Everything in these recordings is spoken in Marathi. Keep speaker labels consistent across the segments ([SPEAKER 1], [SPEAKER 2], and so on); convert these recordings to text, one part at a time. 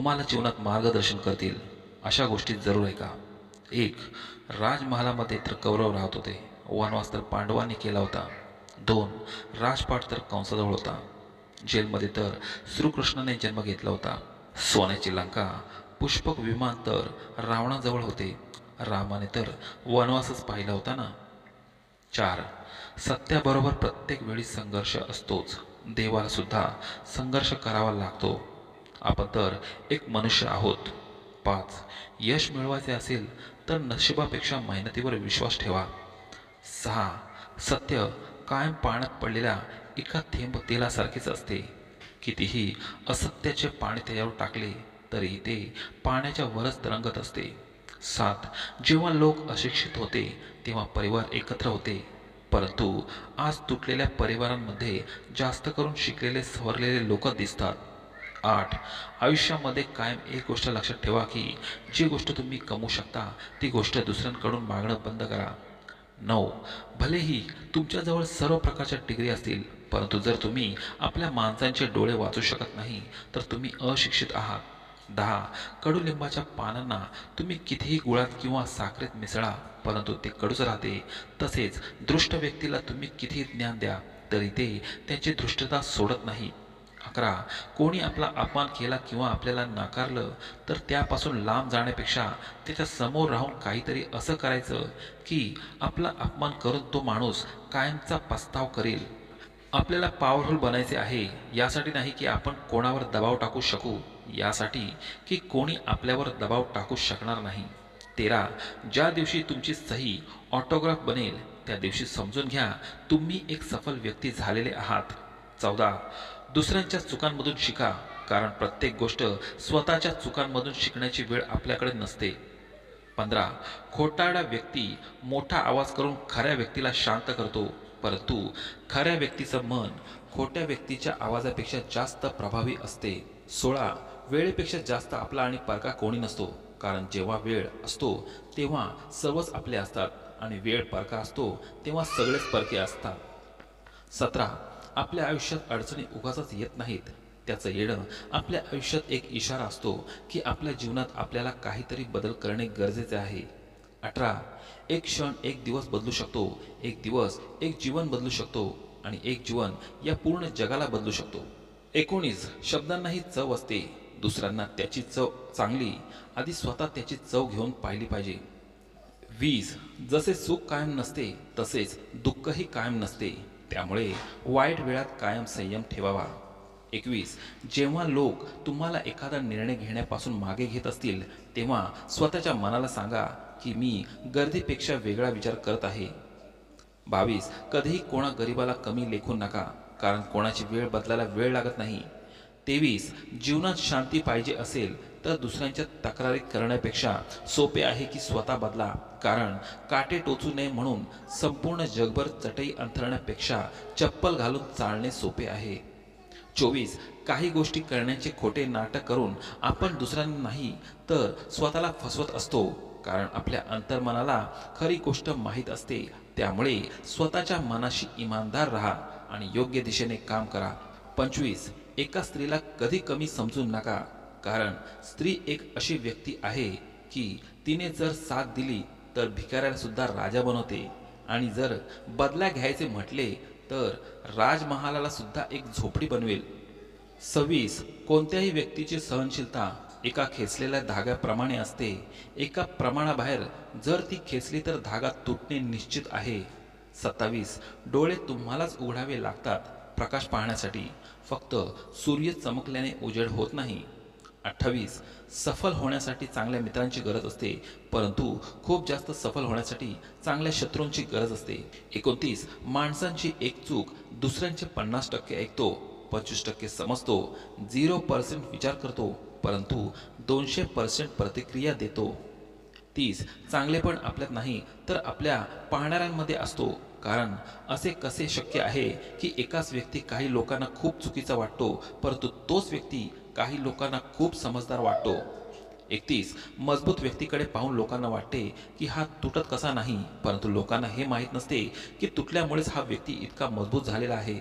[SPEAKER 1] तुम्हाला जीवनात मार्गदर्शन करतील अशा गोष्टी जरूर आहे का एक राजमहालामध्ये तर कौरव राहत होते. वनवास तर पांडवांनी केला होता. दोन राजपाट तर कंसाजवळ होता. जेलमध्ये तर श्रीकृष्णाने जन्म घेतला होता. सोन्याची लंका पुष्पक विमान तर रावणाजवळ होते. रामाने तर वनवासच पाहिला होता ना? चार सत्याबरोबर प्रत्येक वेळी संघर्ष असतोच. देवाला सुद्धा संघर्ष करावा लागतो. आपण तर एक मनुष्य आहोत. पाच यश मिळवायचे असेल तर नशिबापेक्षा मेहनतीवर विश्वास ठेवा. सहा सत्य कायम पाण्यात पडलेल्या एका थेंब तेलासारखेच असते. कितीही असत्याचे पाणी त्याच्यावर टाकले तरी ते पाण्याच्या वरच तरंगत असते. सात जेव्हा लोक अशिक्षित होते तेव्हा परिवार एकत्र होते. परंतु आज तुटलेल्या परिवारांमध्ये जास्त करून शिकलेले सवरलेले लोक दिसतात. आठ. आयुष्यामध्ये कायम एक गोष्ट लक्षात ठेवा की जी गोष्ट तुम्ही कमवू शकता ती गोष्ट दुसऱ्यांकडून मागणं बंद करा. नऊ. भलेही तुमच्याजवळ सर्व प्रकारच्या डिग्री असतील परंतु जर तुम्ही आपल्या माणसांचे डोळे वाचू शकत नाही तर तुम्ही अशिक्षित आहात. दहा. कडुलिंबाच्या पानांना तुम्ही कितीही गुळात किंवा साखरेत मिसळा परंतु ते कडूच राहते. तसेच दृष्ट व्यक्तीला तुम्ही कितीही ज्ञान द्या तरी ते त्यांची दृष्टता सोडत नाही. अकरा. कोणी आपला अपमान केला किंवा आपल्याला नाकारलं तर त्यापासून लांब जाण्यापेक्षा त्याच्यासमोर राहून काहीतरी असं करायचं की आपला अपमान करून तो माणूस कायमचा पस्ताव करेल. आपल्याला पॉवरफुल बनायचे आहे यासाठी नाही की आपण कोणावर दबाव टाकू शकू यासाठी की कोणी आपल्यावर दबाव टाकू शकणार नाही. तेरा. ज्या दिवशी तुमची सही ऑटोग्राफ बनेल त्या दिवशी समजून घ्या तुम्ही एक सफल व्यक्ती झालेले आहात. चौदा. दुसऱ्यांच्या चुकांमधून शिका कारण प्रत्येक गोष्ट स्वतःच्या चुकांमधून शिकण्याची वेळ आपल्याकडे नसते. पंधरा खोटारडा व्यक्ती मोठा आवाज करून खऱ्या व्यक्तीला शांत करतो परंतु खऱ्या व्यक्तीचं मन खोट्या व्यक्तीच्या आवाजापेक्षा जास्त प्रभावी असते. सोळा वेळेपेक्षा जास्त आपला आणि परका कोणी नसतो कारण जेव्हा वेळ असतो तेव्हा सर्वच आपले असतात आणि वेळ परका असतो तेव्हा सगळेच परके असतात. सतरा आपल्या आयुष्यात अडचणी उगाचच येत नाहीत. त्याचं येणं आपल्या आयुष्यात एक इशारा असतो की आपल्या जीवनात आपल्याला काहीतरी बदल करणे गरजेचे आहे. अठरा एक क्षण एक दिवस बदलू शकतो. एक दिवस एक जीवन बदलू शकतो आणि एक जीवन या पूर्ण जगाला बदलू शकतो. एकोणीस शब्दांनाही चव असते. दुसऱ्यांना त्याची चव चांगली आधी स्वतः त्याची चव घेऊन पाहिली पाहिजे. वीज जसे सुख कायम नसते तसेच दुःखही कायम नसते. त्यामुळे वाईट वेळात कायम संयम ठेवावा. एकवीस जेव्हा लोक तुम्हाला एखादा निर्णय घेण्यापासून मागे घेत असतील तेव्हा स्वतःच्या मनाला सांगा की मी गर्दीपेक्षा वेगळा विचार करत आहे. बावीस कधीही कोणा गरिबाला कमी लेखू नका कारण कोणाची वेळ बदलायला वेळ लागत नाही. तेवीस जीवनात शांती पाहिजे असेल तर दुसऱ्यांच्या तक्रारी करण्यापेक्षा सोपे आहे की स्वतः बदला. कारण काटे टोचू नये म्हणून संपूर्ण जगभर चटई अंथरण्यापेक्षा चप्पल घालून चालणे सोपे आहे. चोवीस काही गोष्टी करण्याचे खोटे नाटक करून आपण दुसऱ्यांना नाही तर स्वतःला फसवत असतो. कारण आपल्या अंतर्मनाला खरी गोष्ट माहीत असते. त्यामुळे स्वतःच्या मनाशी इमानदार राहा आणि योग्य दिशेने काम करा. पंचवीस एका स्त्रीला कधी कमी समजू नका कारण स्त्री एक अशी व्यक्ती आहे की तिने जर साथ दिली तर भिकाऱ्याला सुद्धा राजा बनवते. आणि जर बदला घ्यायचे म्हटले तर राजमहालाला सुद्धा एक झोपडी बनवेल. सव्वीस कोणत्याही व्यक्तीची सहनशीलता एका खेचलेल्या धाग्याप्रमाणे असते. एका प्रमाणाबाहेर जर ती खेचली तर धागा तुटणे निश्चित आहे. सत्तावीस डोळे तुम्हालाच उघडावे लागतात प्रकाश पाहण्यासाठी. फक्त सूर्य चमकल्याने उजेड होत नाही. अठ्ठावीस सफल होण्यासाठी चांगल्या मित्रांची गरज असते परंतु खूप जास्त सफल होण्यासाठी चांगल्या शत्रूंची गरज असते. एकोणतीस माणसांची एक चूक दुसऱ्यांचे पन्नास टक्के ऐकतो पंचवीस टक्के समजतो झिरो पर्सेंट विचार करतो परंतु दोनशे पर्सेंट प्रतिक्रिया देतो. तीस चांगलेपण आपल्यात नाही तर आपल्या पाहणाऱ्यांमध्ये असतो. कारण असे कसे शक्य आहे की एकाच व्यक्ती काही लोकांना खूप चुकीचा वाटतो परंतु तोच व्यक्ती काही लोकांना खूप समजदार वाटतो? एकतीस मजबूत व्यक्तीकडे पाहून लोकांना वाटते की हा तुटत कसा नाही परंतु लोकांना हे माहीत नसते की तुटल्यामुळेच हा व्यक्ती इतका मजबूत झालेला आहे.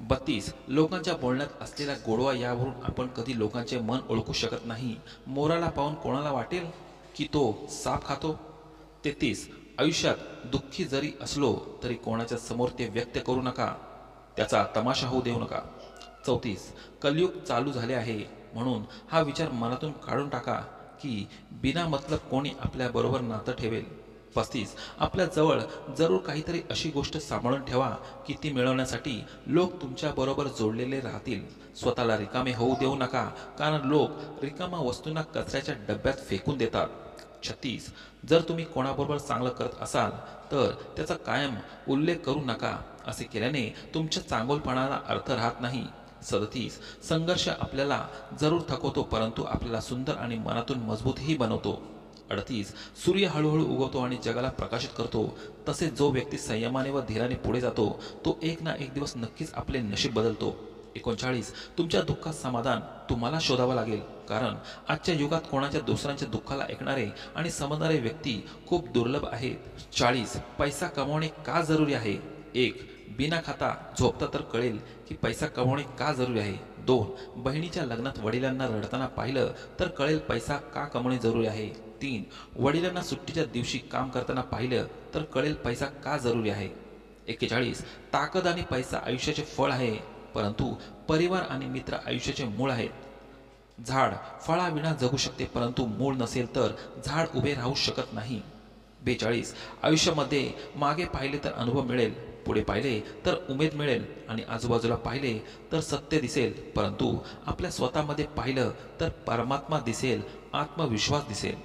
[SPEAKER 1] बत्तीस लोकांच्या बोलण्यात असलेला गोडवा यावरून आपण कधी लोकांचे मन ओळखू शकत नाही. मोराला पाहून कोणाला वाटेल की तो साप खातो? तेहतीस आयुष्यात दुःखी जरी असलो तरी कोणाच्या समोर ते व्यक्त करू नका. त्याचा तमाशा होऊ देऊ नका. चौतीस कलयुग चालू झाले आहे म्हणून हा विचार मनातून काढून टाका की बिना मतलब कोणी आपल्याबरोबर नातं ठेवेल. पस्तीस आपल्या जवळ जरूर काहीतरी अशी गोष्ट सांभाळून ठेवा की ती मिळवण्यासाठी लोक तुमच्याबरोबर जोडलेले राहतील. स्वतःला रिकामे होऊ देऊ नका कारण लोक रिकामा वस्तूंना कचऱ्याच्या डब्यात फेकून देतात. छत्तीस. जर तुम्ही कोणाबरोबर चांगलं करत असाल तर त्याचा कायम उल्लेख करू नका. असे केल्याने तुमच्या चांगोलपणाला अर्थ राहत नाही. सदतीस. संघर्ष आपल्याला जरूर थकवतो परंतु आपल्याला सुंदर आणि मनातून मजबूतही बनवतो. अडतीस. सूर्य हळूहळू उगवतो आणि जगाला प्रकाशित करतो. तसेच जो व्यक्ती संयमाने व धीराने पुढे जातो तो एक ना एक दिवस नक्कीच आपले नशीब बदलतो. एकोणचाळीस. तुमच्या दुःखात समाधान तुम्हाला शोधावं लागेल. कारण आजच्या युगात कोणाच्या दुसऱ्यांच्या दुःखाला ऐकणारे आणि समजणारे व्यक्ती खूप दुर्लभ आहेत. चाळीस. पैसा कमवणे का जरुरी आहे? एक. बिना खाता झोपता तर कळेल की पैसा कमवणे का जरुरी आहे? दोन. बहिणीच्या लग्नात वडिलांना रडताना पाहिलं तर कळेल पैसा का कमवणे जरुरी आहे? तीन. वडिलांना सुट्टीच्या दिवशी काम करताना पाहिलं तर कळेल पैसा का जरुरी आहे? एक्केचाळीस ताकद आणि पैसा आयुष्याचे फळ आहे. परंतु परिवार आणि मित्र आयुष्याचे मूळ आहेत. झाड फळाविना जगू शकते परंतु मूळ नसेल तर झाड उभे राहू शकत नाही. बेचाळीस. आयुष्यामध्ये मागे पाहिले तर अनुभव मिळेल पुढे पाहिले तर उमेद मिळेल आणि आजूबाजूला पाहिले तर सत्य दिसेल परंतु आपल्या स्वतःमध्ये पाहिलं तर परमात्मा दिसेल आत्मविश्वास दिसेल.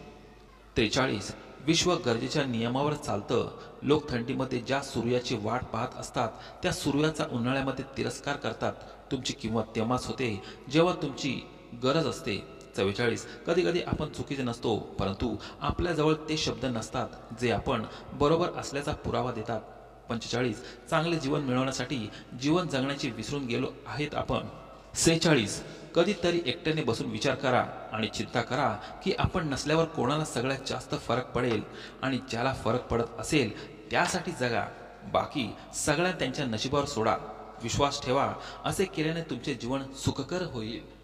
[SPEAKER 1] त्रेचाळीस. विश्व गरजेच्या नियमावर चालतं. लोक थंडीमध्ये ज्या सूर्याची वाट पाहत असतात त्या सूर्याचा उन्हाळ्यामध्ये तिरस्कार करतात. तुमची किंमत तेव्हाच होते जेव्हा तुमची गरज असते. चव्वेचाळीस कधी कधी आपण चुकीचे नसतो परंतु आपल्याजवळ ते शब्द नसतात जे आपण बरोबर असल्याचा पुरावा देतात. पंचेचाळीस चांगले जीवन मिळवण्यासाठी जीवन जगण्याची विसरून गेलो आहेत आपण. सेहेचाळीस. कधीतरी एकट्याने बसून विचार करा आणि चिंता करा की आपण नसल्यावर कोणाला सगळ्यात जास्त फरक पडेल आणि ज्याला फरक पडत असेल त्यासाठी जगा. बाकी सगळ्या त्यांच्या नशिबावर सोडा. विश्वास ठेवा. असे केल्याने तुमचे जीवन सुखकर होईल.